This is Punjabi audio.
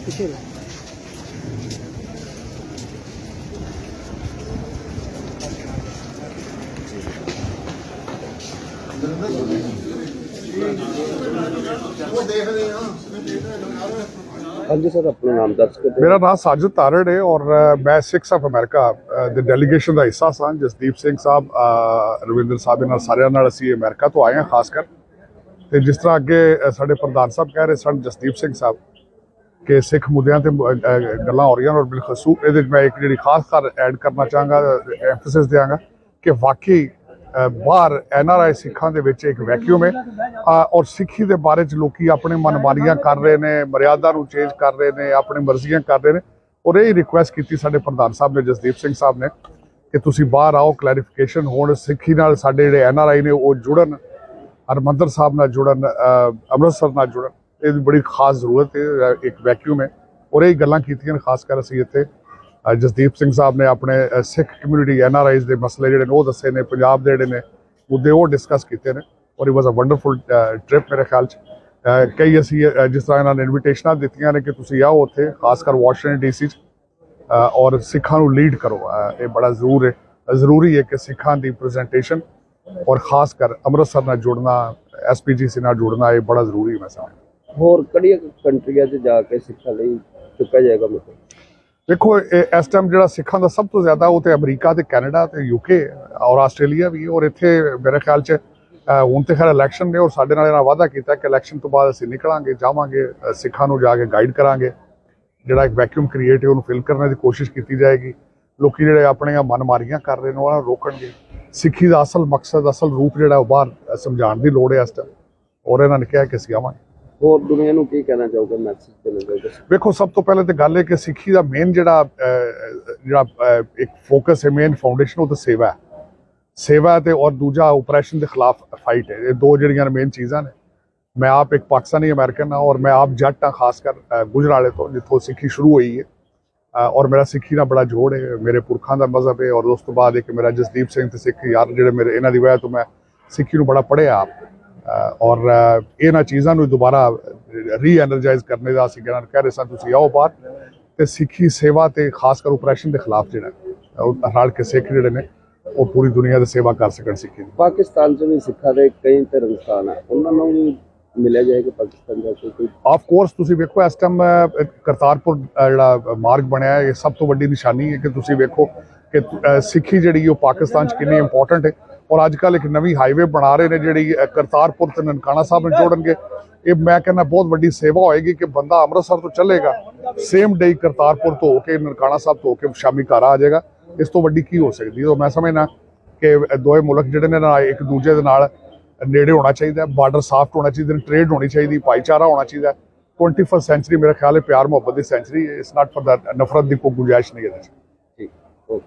ਪਿੱਛੇ ਲੈ। ਹਾਂਜੀ ਸਰ ਆਪਣਾ ਨਾਮ ਦੱਸ ਕੇ ਦਿਓ। ਮੇਰਾ ਨਾਮ ਸਾਜਦ ਤਾਰੜ ਹੈ ਔਰ ਮੈਂ ਸਿਕਸ ਆਫ ਅਮਰੀਕਾ ਦੇ ਡੈਲੀਗੇਸ਼ਨ ਦਾ ਹਿੱਸਾ ਸਾਂ ਜਸਦੀਪ ਸਿੰਘ ਸਾਹਿਬ ਰਵਿੰਦਰ ਸਾਹਿਬ ਨਾਲ ਸਾਰਿਆਂ ਨਾਲ ਅਸੀਂ ਅਮਰੀਕਾ ਤੋਂ ਆਏ ਹਾਂ ਖਾਸ ਕਰ ਤੇ ਜਿਸ ਤਰ੍ਹਾਂ ਅੱਗੇ ਸਾਡੇ ਪ੍ਰਧਾਨ ਸਾਹਿਬ ਕਹਿ ਰਹੇ ਸਨ ਜਸਦੀਪ ਸਿੰਘ ਸਾਹਿਬ ਕਿ ਸਿੱਖ ਮੁੱਦਿਆਂ ਤੇ ਗੱਲਾਂ ਹੋ ਰਹੀਆਂ ਔਰ ਬਿਲਖਸੂਸ ਇਹਦੇ ਵਿੱਚ ਮੈਂ ਇੱਕ ਜਿਹੜੀ ਖਾਸ ਕਰ ਐਡ ਕਰਨਾ ਚਾਹਾਂਗਾ ਐਮਫੈਸਿਸ ਦਿਆਂਗਾ ਕਿ ਵਾਕਈ ਅ, ਬਾਹਰ ਐਨਆਰਆਈ ਸਿੱਖਾਂ ਦੇ ਵਿੱਚ ਇੱਕ ਵੈਕਿਊਮ ਹੈ। ਔਰ ਸਿੱਖੀ ਦੇ ਬਾਰੇ ਚ ਲੋਕੀ ਆਪਣੇ ਮਨਮਾਨੀਆਂ ਕਰ ਰਹੇ ਨੇ ਮਰਿਆਦਾ ਨੂੰ ਚੇਂਜ ਕਰ ਰਹੇ ਨੇ ਆਪਣੀ ਮਰਜ਼ੀਆਂ ਕਰ ਰਹੇ ਨੇ। ਔਰ ਇਹ ਰਿਕੁਐਸਟ ਕੀਤੀ ਸਾਡੇ ਪ੍ਰਧਾਨ ਸਾਹਿਬ ਨੇ ਜਸਦੀਪ ਸਿੰਘ ਸਾਹਿਬ ਨੇ ਕਿ ਤੁਸੀਂ ਬਾਹਰ ਆਓ ਕਲੈਰੀਫਿਕੇਸ਼ਨ ਹੋਣ ਸਿੱਖੀ ਨਾਲ ਸਾਡੇ ਜਿਹੜੇ ਐਨਆਰਆਈ ਨੇ ਉਹ ਜੁੜਨ ਹਰਮੰਦਰ ਸਾਹਿਬ ਨਾਲ ਜੁੜਨ ਅੰਮ੍ਰਿਤਸਰ ਨਾਲ ਜੁੜਨ। ਇਹਦੀ ਬੜੀ ਖਾਸ ਜ਼ਰੂਰਤ ਹੈ ਇੱਕ ਵੈਕਿਊਮ ਹੈ। ਔਰ ਇਹ ਗੱਲਾਂ ਕੀਤੀਆਂ ਨੇ, ਖਾਸ ਕਰ ਅਸੀਂ ਇੱਥੇ ਜਸਦੀਪ ਸਿੰਘ ਸਾਹਿਬ ਨੇ ਆਪਣੇ Sikh community N R Is ਦੇ ਮਸਲੇ ਜਿਹੜੇ ਨੇ, ਉਹ ਦੱਸੇ ਨੇ, ਪੰਜਾਬ ਦੇ ਜਿਹੜੇ ਨੇ, ਮੁੱਦੇ ਉਹ ਡਿਸਕਸ ਕੀਤੇ ਨੇ। ਔਰ it was a wonderful trip ਮੇਰੇ ਖਿਆਲ ਚ। ਕਈ ਅਸੀਂ ਜਿਸ ਤਰ੍ਹਾਂ ਇਹਨਾਂ ਨੇ ਇਨਵੀਟੇਸ਼ਨਾਂ ਦਿੱਤੀਆਂ ਨੇ ਕਿ ਤੁਸੀਂ ਆਓ ਉੱਥੇ, ਖਾਸ ਕਰ ਵਾਸ਼ਿੰਗਟਨ ਡੀਸੀ ਚ। ਔਰ ਸਿੱਖਾਂ ਨੂੰ ਲੀਡ ਕਰੋ। ਇਹ ਬੜਾ ਜ਼ਰੂਰ ਹੈ ਜ਼ਰੂਰੀ ਹੈ ਕਿ ਸਿੱਖਾਂ ਦੀ ਪ੍ਰੈਜੈਂਟੇਸ਼ਨ ਔਰ ਖਾਸ ਕਰ ਅੰਮ੍ਰਿਤਸਰ ਨਾਲ ਜੁੜਨਾ ਐਸਪੀਜੀਸੀ ਨਾਲ ਜੁੜਨਾ, ਇਹ ਬੜਾ ਜ਼ਰੂਰੀ ਹੈ ਮੈਂ ਸਮਝਦਾ। ਹੋਰ ਕਿਹੜੀਆਂ ਕੰਟਰੀਆਂ 'ਚ ਜਾ ਕੇ ਸਿੱਖਾਂ ਲਈ ਚੁੱਕਿਆ ਜਾਏਗਾ ਮਤਲਬ ਦੇਖੋ, ਇਹ ਇਸ ਟਾਈਮ ਜਿਹੜਾ ਸਿੱਖਾਂ ਦਾ ਸਭ ਤੋਂ ਜ਼ਿਆਦਾ ਉਹ ਤੇ ਅਮਰੀਕਾ ਤੇ ਕੈਨੇਡਾ ਤੇ ਯੂਕੇ ਔਰ ਆਸਟ੍ਰੇਲੀਆ ਵੀ, ਔਰ ਇੱਥੇ ਮੇਰੇ ਖਿਆਲ ਚ ਹੁਣ ਤੇ ਖੈਰ ਇਲੈਕਸ਼ਨ ਨੇ ਔਰ ਸਾਡੇ ਨਾਲ ਇਹਨਾਂ ਵਾਅਦਾ ਕੀਤਾ ਕਿ ਇਲੈਕਸ਼ਨ ਤੋਂ ਬਾਅਦ ਅਸੀਂ ਨਿਕਲਾਂਗੇ, ਜਾਵਾਂਗੇ ਸਿੱਖਾਂ ਨੂੰ ਜਾ ਕੇ ਗਾਈਡ ਕਰਾਂਗੇ। ਜਿਹੜਾ ਇੱਕ ਵੈਕਿਊਮ ਕ੍ਰੀਏਟ ਹੈ, ਉਹਨੂੰ ਫਿਲ ਕਰਨ ਦੀ ਕੋਸ਼ਿਸ਼ ਕੀਤੀ ਜਾਏਗੀ। ਲੋਕੀ ਜਿਹੜੇ ਆਪਣੀਆਂ ਮਨਮਾਰੀਆਂ ਕਰ ਰਹੇ ਨੇ, ਉਹਨਾਂ ਨੂੰ ਰੋਕਣਗੇ। ਸਿੱਖੀ ਦਾ ਅਸਲ ਮਕਸਦ, ਅਸਲ ਰੂਪ ਜਿਹੜਾ ਉਹ ਬਾਹਰ ਸਮਝਾਉਣ ਦੀ ਲੋੜ ਹੈ ਇਸ ਟਾਈਮ ਔਰ ਇਹਨਾਂ ਨੇ ਕਿਹਾ ਕਿ ਅਸੀਂ ਆਵਾਂਗੇ। ਹੋਰ ਦੁਨੀਆ ਨੂੰ ਕੀ ਕਹਿਣਾ ਚਾਹੋਗੇ ਮੈਸੇਜ ਦੇਣਾ ਚਾਹੋਗੇ ਵੇਖੋ ਸਭ ਤੋਂ ਪਹਿਲੇ ਤੇ ਗੱਲ ਹੈ ਕਿ ਸਿੱਖੀ ਦਾ ਮੇਨ ਜਿਹੜਾ ਜਿਹੜਾ ਇੱਕ ਫੋਕਸ ਹੈ ਮੇਨ ਫਾਊਂਡੇਸ਼ਨ ਉਹ ਤਾਂ ਸੇਵਾ ਹੈ। ਸੇਵਾ ਤੇ ਔਰ ਦੂਜਾ ਆਪਰੇਸ਼ਨ ਦੇ ਖਿਲਾਫ ਫਾਈਟ ਹੈ। ਇਹ ਦੋ ਜਿਹੜੀਆਂ ਮੇਨ ਚੀਜ਼ਾਂ ਨੇ। ਮੈਂ ਆਪ ਇੱਕ ਪਾਕਿਸਤਾਨੀ ਅਮਰੀਕਨ ਹਾਂ ਔਰ ਮੈਂ ਆਪ ਜੱਟ ਹਾਂ, ਖਾਸ ਕਰ ਗੁਜਰਾਲੇ ਤੋਂ, ਜਿੱਥੋਂ ਸਿੱਖੀ ਸ਼ੁਰੂ ਹੋਈ ਹੈ। ਔਰ ਮੇਰਾ ਸਿੱਖੀ ਨਾਲ ਬੜਾ ਜੋੜ ਹੈ। ਮੇਰੇ ਪੁਰਖਾਂ ਦਾ ਮਜ਼ਹਬ ਹੈ ਔਰ ਉਸ ਤੋਂ ਬਾਅਦ ਇੱਕ ਮੇਰਾ ਜਸਦੀਪ ਸਿੰਘ ਤੇ ਸਿੱਖ ਯਾਰ ਜਿਹੜੇ ਮੇਰੇ, ਇਹਨਾਂ ਦੀ ਵਜ੍ਹਾ ਤੋਂ ਮੈਂ ਸਿੱਖੀ ਨੂੰ ਬੜਾ ਪੜ੍ਹਿਆ ਆਪ। ਔਰ ਇਹਨਾਂ ਚੀਜ਼ਾਂ ਨੂੰ ਦੁਬਾਰਾ ਰੀ ਐਨਰਜਾਈਜ਼ ਕਰਨੇ ਦਾ ਅਸੀਂ ਕਹਿ ਰਹੇ ਸਾਂ ਤੁਸੀਂ ਆਓ ਬਾਹਰ ਤੇ ਸਿੱਖੀ ਸੇਵਾ ਤੇ ਖਾਸ ਕਰ ਆਪਰੇਸ਼ਨ ਦੇ ਖਿਲਾਫ ਜਿਹੜਾ ਉਹ ਰਲ ਕੇ ਸਿੱਖ ਜਿਹੜੇ ਨੇ ਉਹ ਪੂਰੀ ਦੁਨੀਆ ਦੀ ਸੇਵਾ ਕਰ ਸਕਣ ਸਿੱਖੀ ਦੀ। ਪਾਕਿਸਤਾਨ 'ਚ ਵੀ ਸਿੱਖਾਂ ਦੇ ਕਈ ਧਰਮ ਸਥਾਨ ਆ। ਉਹਨਾਂ ਨੂੰ ਵੀ ਮਿਲਿਆ ਜਾਏਗਾ ਪਾਕਿਸਤਾਨ ਕੇ ਕੋਈ ਆਫ ਕੋਰਸ ਤੁਸੀਂ ਵੇਖੋ ਇਸ ਟਾਈਮ ਕਰਤਾਰਪੁਰ ਜਿਹੜਾ ਮਾਰਗ ਬਣਿਆ ਹੈ ਇਹ ਸਭ ਤੋਂ ਵੱਡੀ ਨਿਸ਼ਾਨੀ ਹੈ ਕਿ ਤੁਸੀਂ ਵੇਖੋ ਕਿ ਸਿੱਖੀ ਜਿਹੜੀ ਉਹ ਪਾਕਿਸਤਾਨ 'ਚ ਕਿੰਨੀ ਇੰਪੋਰਟੈਂਟ ਹੈ। ਔਰ ਅੱਜ ਕੱਲ ਇੱਕ ਨਵੀਂ ਹਾਈਵੇ ਬਣਾ ਰਹੇ ਨੇ ਜਿਹੜੀ ਕਰਤਾਰਪੁਰ ਤੇ ਨਨਕਾਣਾ ਸਾਹਿਬ ਨੂੰ ਜੋੜਨਗੇ। ਇਹ ਮੈਂ ਕਹਿੰਦਾ ਬਹੁਤ ਵੱਡੀ ਸੇਵਾ ਹੋਏਗੀ ਕਿ ਬੰਦਾ ਅੰਮ੍ਰਿਤਸਰ ਤੋਂ ਚੱਲੇਗਾ ਸੇਮ ਡੇ ਕਰਤਾਰਪੁਰ ਤੋਂ ਹੋ ਕੇ ਨਨਕਾਣਾ ਸਾਹਿਬ ਤੋਂ ਹੋ ਕੇ ਸ਼ਾਮੀ ਘਰ ਆ ਜਾਏਗਾ। ਇਸ ਤੋਂ ਵੱਡੀ ਕੀ ਹੋ ਸਕਦੀ ਹੈ? ਮੈਂ ਸਮਝਣਾ ਕਿ ਦੋਵੇਂ ਮੁਲਕ ਜਿਹੜੇ ਨੇ ਨਾ ਇੱਕ ਦੂਜੇ ਦੇ ਨਾਲ ਨੇੜੇ ਹੋਣਾ ਚਾਹੀਦਾ ਬਾਰਡਰ ਸਾਫਟ ਹੋਣਾ ਚਾਹੀਦਾ ਟ੍ਰੇਡ ਹੋਣੀ ਚਾਹੀਦੀ, ਭਾਈਚਾਰਾ ਹੋਣਾ ਚਾਹੀਦਾ। 21 ਸੈਂਚਰੀ ਮੇਰਾ ਖਿਆਲ ਪਿਆਰ ਮੁਹੱਬਤ ਦੀ ਸੈਂਚਰੀ ਇਸ ਨਾਟ ਫॉर दैट ਨਫ਼ਰਤ ਦੀ ਕੋਈ ਗੁੰਜਾਇਸ਼ ਨਹੀਂ ਹੈ ਠੀਕ ਓਕੇ